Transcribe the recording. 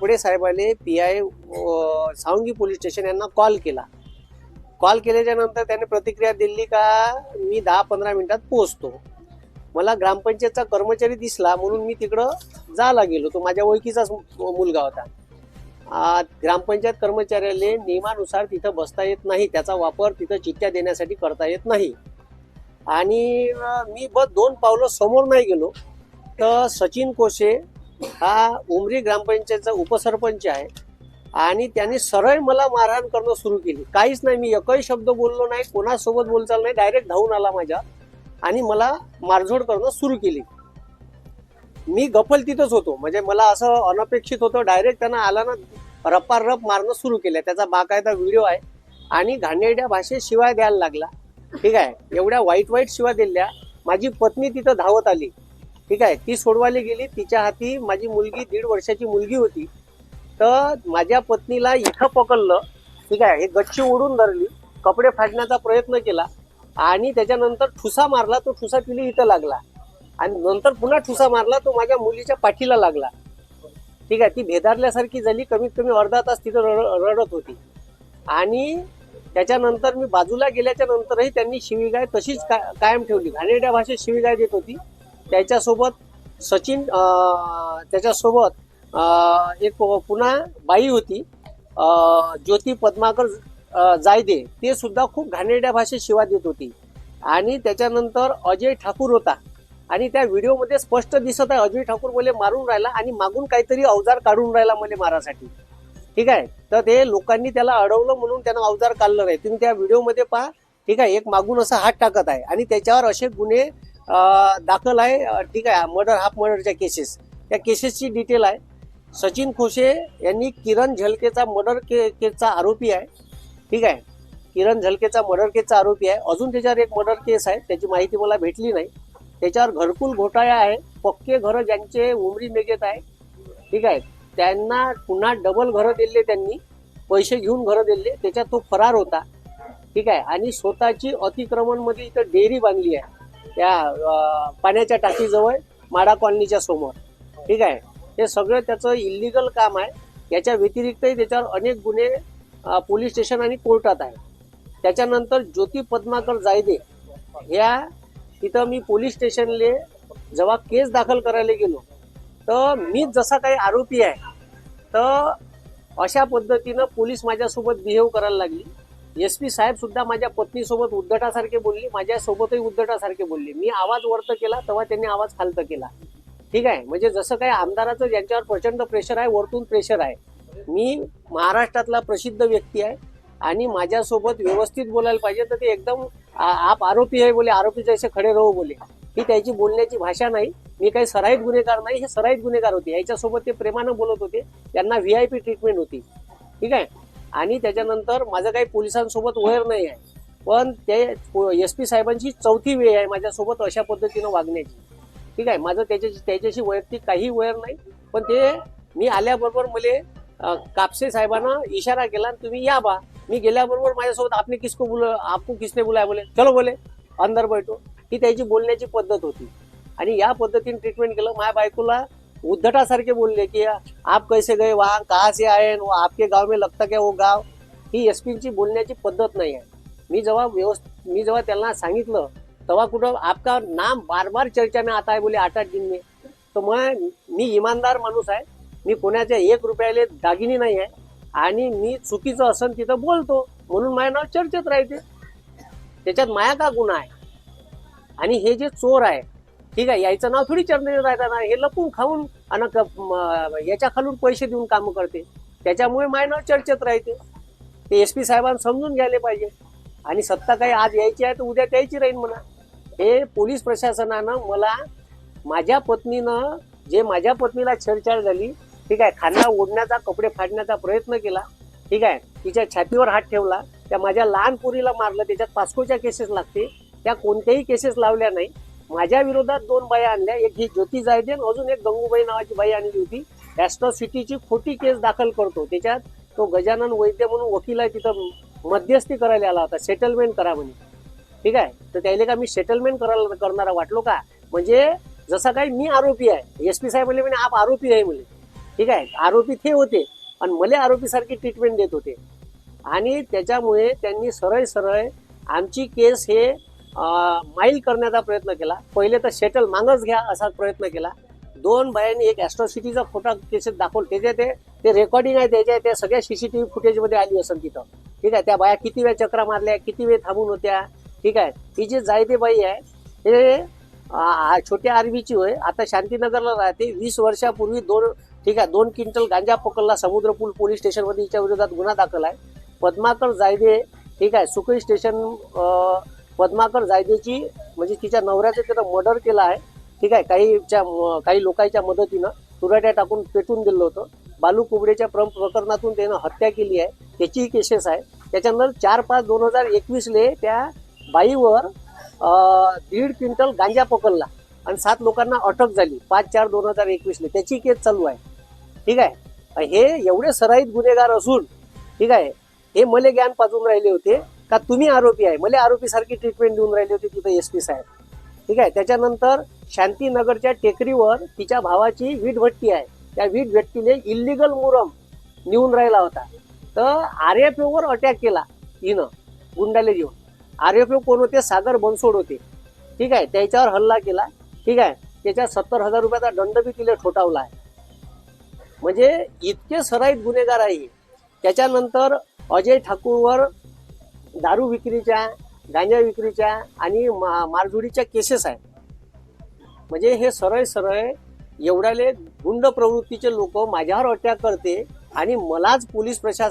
पुढे साहेबाने P I Sawangi police station यांना call केला. कॉल केल्याच्यानंतर त्याने प्रतिक्रिया दिली का मी दहा पंधरा मिनिटात पोहोचतो. मला ग्रामपंचायतचा कर्मचारी दिसला म्हणून मी तिकडं जायला गेलो. तो माझ्या ओळखीचाच मुलगा होता. ग्रामपंचायत कर्मचाऱ्याला नियमानुसार तिथं बसता येत नाही. त्याचा वापर तिथं चिठ्ठ्या देण्यासाठी करता येत नाही. आणि मी बस दोन पावलं समोर नाही गेलो. तर सचिन कोशे हा उमरी ग्रामपंचायतचा उपसरपंच आहे. आणि त्यांनी सरळ मला मारहाण करणं सुरू केली. काहीच नाही मी एकही शब्द बोललो नाही कोणासोबत बोलचाल नाही डायरेक्ट धावून आला माझ्या. आणि मला मारझोड करणं सुरू केली. मी गफल तिथंच होतो. म्हणजे मला असं अनपेक्षित होतं डायरेक्ट त्यांना आला ना रप्पा रप मारणं सुरू केलं. त्याचा बाकायदा व्हिडिओ आहे. आणि घाणेरड्या भाषेत शिवाय द्यायला लागला. ठीक आहे एवढ्या वाईट वाईट शिवाय दिल्या. माझी पत्नी तिथं धावत आली. ठीक आहे ती सोडवायला गेली. तिच्या हाती माझी मुलगी दीड वर्षाची मुलगी होती. तर माझ्या पत्नीला इथं पकडलं. ठीक आहे हे गच्ची ओढून धरली. कपडे फाडण्याचा प्रयत्न केला. आणि त्याच्यानंतर ठुसा मारला. तो ठुसा तिला इथं लागला. आणि नंतर पुन्हा ठुसा मारला. तो माझ्या मुलीच्या पाठीला लागला. ठीक आहे ती भेदारल्यासारखी झाली. कमीत कमी अर्धा तास तिथं रड- रडत होती. आणि त्याच्यानंतर मी बाजूला गेल्याच्या नंतरही त्यांनी शिवीगाय तशीच का कायम ठेवली. घाणेरड्या भाषेत शिवीगाय देत होती. त्याच्यासोबत सचिन त्याच्यासोबत एक पुन्हा बाई होती ज्योती पद्माकर जायदे. ते सुद्धा खूप घाणेरड्या भाषेत शिवा देत होती. आणि त्याच्यानंतर अजय ठाकूर होता. आणि त्या व्हिडिओमध्ये स्पष्ट दिसत आहे अजय ठाकूर मला मारून राहिला आणि मागून काहीतरी अवजार काढून राहिला मला मारासाठी. ठीक आहे? तर ते लोकांनी त्याला अडवलं म्हणून त्यानं अवजार काढलं नाही. तुम्ही त्या व्हिडिओमध्ये पहा. ठीक आहे? एक मागून असा हात टाकत आहे. आणि त्याच्यावर असे गुन्हे दाखल आहे. ठीक आहे. मर्डर हाफ मर्डरच्या केसेस त्या केसेसची डिटेल आहे. सचिन खोशे यांनी किरण झलकेचा मर्डर के केसचा आरोपी आहे. ठीक आहे. किरण झलकेचा मर्डर केसचा आरोपी आहे. अजून त्याच्यावर एक मर्डर केस आहे. त्याची माहिती मला भेटली नाही. त्याच्यावर घरकुल घोटाळा आहे. पक्के घरं ज्यांचे उमरी मेघेत आहे. ठीक आहे. त्यांना पुन्हा डबल घरं दिले त्यांनी. पैसे घेऊन घरं दिले. त्याच्यात तो फरार होता. ठीक आहे. आणि स्वतःची अतिक्रमणमध्ये इथं डेअरी बांधली आहे. त्या पाण्याच्या टाकीजवळ माडा कॉलनीच्या समोर. ठीक आहे? हे सगळं त्याचं इलिगल काम आहे. याच्या व्यतिरिक्तही त्याच्यावर अनेक गुन्हे पोलीस स्टेशन आणि कोर्टात आहे त्याच्यानंतर ज्योती पद्माकर जायदे ह्या तिथं मी पोलीस स्टेशनले जेव्हा केस दाखल करायला गेलो तर मी जसा काही आरोपी आहे तर अशा पद्धतीनं पोलीस माझ्यासोबत बिहेव करायला लागली. एस पी साहेब सुद्धा माझ्या पत्नीसोबत उद्धटासारखे बोलली माझ्यासोबतही उद्धटासारखे बोलले. मी आवाज वर्त केला तेव्हा त्यांनी आवाज खालत केला. ठीक आहे? म्हणजे जसं काय आमदाराचं ज्यांच्यावर प्रचंड प्रेशर आहे वरतून प्रेशर आहे. मी महाराष्ट्रातला प्रसिद्ध व्यक्ती आहे आणि माझ्यासोबत व्यवस्थित बोलायला पाहिजे तर ते एकदम आप आरोपी आहे बोले आरोपी जैसे खडे राहू बोले. ही त्याची बोलण्याची भाषा नाही मी काही सराईत गुन्हेगार नाही हे सराईत गुन्हेगार होते. याच्यासोबत ते प्रेमानं बोलत होते त्यांना व्ही आय पी ट्रीटमेंट होती. ठीक आहे? आणि त्याच्यानंतर माझं काही पोलिसांसोबत वैर नाही आहे. पण ते एस पी साहेबांची चौथी वेळ आहे माझ्यासोबत अशा पद्धतीनं वागण्याची. ठीक आहे? माझं त्याच्याशी त्याच्याशी वैयक्तिक काही वैर नाही. पण ते मी आल्याबरोबर मले कापसे साहेबांना इशारा केला आणि तुम्ही या बा. मी गेल्याबरोबर माझ्यासोबत आपने किसको बोल आपको किसने बोलाय बोले? चलो बोले. अंदर बैठो. ही त्याची बोलण्याची पद्धत होती. आणि या पद्धतीने ट्रीटमेंट केलं. माझ्या बायकोला उद्धटासारखे बोलले की आप कैसे गए वहाँ? कहाँ से आए? आपके गाव में लगता क्या वो गाव? ही एस पीची बोलण्याची पद्धत नाही आहे. मी जेव्हा व्यवस्थित मी जेव्हा त्यांना सांगितलं तेव्हा कुठं आपका नाम बार बार चर्चा में आता आहे बोले आठ आठ दिन में तर मग मी इमानदार माणूस आहे. मी कोणाच्या एक रुपयाले दागिनी नाही आहे. आणि मी चुकीचं असन तिथं बोलतो. म्हणून माझ्या नाव चर्चेत राहते. त्याच्यात माया का गुन्हा आहे? आणि हे जे चोर आहे ठीक आहे यायचं नाव थोडी चर्चेत राहता ना हे लपून खाऊन आणि याच्या खालून पैसे देऊन कामं करते. त्याच्यामुळे माय नाव चर्चेत राहते. ते एस पी साहेबांना समजून घ्यायला पाहिजे. आणि सत्ता काही आज यायची आहे तर उद्या द्यायची राहील म्हणा. हे पोलीस प्रशासनानं मला माझ्या पत्नीनं जे माझ्या पत्नीला छेडछाड झाली ठीक आहे खांदा ओढण्याचा कपडे फाडण्याचा प्रयत्न केला ठीक आहे तिच्या छातीवर हात ठेवला त्या माझ्या लहान पोरीला मारलं त्याच्यात पास्कोच्या केसेस लागते. त्या कोणत्याही केसेस लावल्या नाही. माझ्या विरोधात दोन बाया आणल्या. एक ही ज्योती जायदे अजून एक गंगूबाई नावाची बाई आणली होती. ॲस्ट्रॉसिटीची खोटी केस दाखल करतो. त्याच्यात तो गजानन वैद्य म्हणून वकील आहे तिथं मध्यस्थी करायला आला होता. सेटलमेंट करा म्हणे. ठीक आहे? तर त्याला का मी सेटलमेंट करायला करणारा वाटलो का? म्हणजे जसा काही मी आरोपी आहे. एस पी साहेब म्हणले म्हणे आप आरोपी आहे म्हणले ठीक आहे? आरोपी ते होते. आणि मला आरोपीसारखी ट्रीटमेंट देत होते. आणि त्याच्यामुळे त्यांनी सरळ सरळ आमची केस हे माईल करण्याचा प्रयत्न केला. पहिले तर शेटल मागच घ्या असा प्रयत्न केला. दोन बायांनी एक ॲस्ट्रॉसिटीचा फोटो केसेस दाखवला त्याचे ते ते रेकॉर्डिंग आहे त्याच्या त्या सगळ्या सी सी टी व्ही फुटेजमध्ये आली असेल तिथं. ठीक आहे त्या बाया किती वेळ चक्रा मारल्या किती वेळ थांबून होत्या. ठीक आहे ही जी जायते बाई आहे हे छोट्या आर्वीची होय आता शांतीनगरला राहते वीस वर्षापूर्वी दोन ठीक आहे दोन क्विंटल गांजा पकडला समुद्रपूल पोलीस स्टेशनमध्ये हिच्या विरोधात गुन्हा दाखल आहे. पद्माकर जायदे ठीक आहे सुकळी स्टेशन पद्माकर जायदेची म्हणजे तिच्या नवऱ्याचं त्यानं मर्डर केलं आहे. ठीक आहे काहीच्या काही लोकांच्या मदतीनं तुराट्या टाकून पेटून दिलं होतं. बालू कुबडेच्या प्रम प्रकरणातून त्यानं हत्या केली आहे. त्याचीही केसेस आहे त्याच्यानंतर चार पाच दोन हजार एकवीसले त्या बाईवर दीड क्विंटल गांजा पकडला आणि सात लोकांना अटक झाली पाच चार दोन हजार एकवीसले. त्याची केस चालू आहे. ठीक आहे? हे एवढे सराईत गुन्हेगार असून ठीक आहे हे मले ज्ञान पाजून राहिले होते. का तुम्ही आरोपी आहे? मला आरोपीसारखी ट्रीटमेंट देऊन राहिली होती तिथं एस पी साहेब. ठीक आहे? त्याच्यानंतर शांतीनगरच्या टेकडीवर तिच्या भावाची वीट भट्टी आहे. त्या वीट भट्टीने इल्लिगल मुरम नेऊन राहिला होता. तर आर एफ ओवर अटॅक केला हिनं गुंडाले घेऊन. आर एफ ओ कोण होते? सागर बनसोड होते. ठीक आहे? त्याच्यावर हल्ला केला. ठीक आहे? त्याच्यात सत्तर हजार रुपयाचा दंड बी तिला ठोठावला आहे. म्हणजे इतके सराईत गुन्हेगार आहे. त्याच्यानंतर अजय ठाकूरवर दारू विक्रीच्या गांजा विक्रीच्या आणि मा- मारझोडीच्या केसेस आहेत. म्हणजे हे सरळ सरळ एवढ्याले गुंड प्रवृत्तीचे लोक माझ्यावर अटॅक करते आणि मलाच पोलीस प्रशासन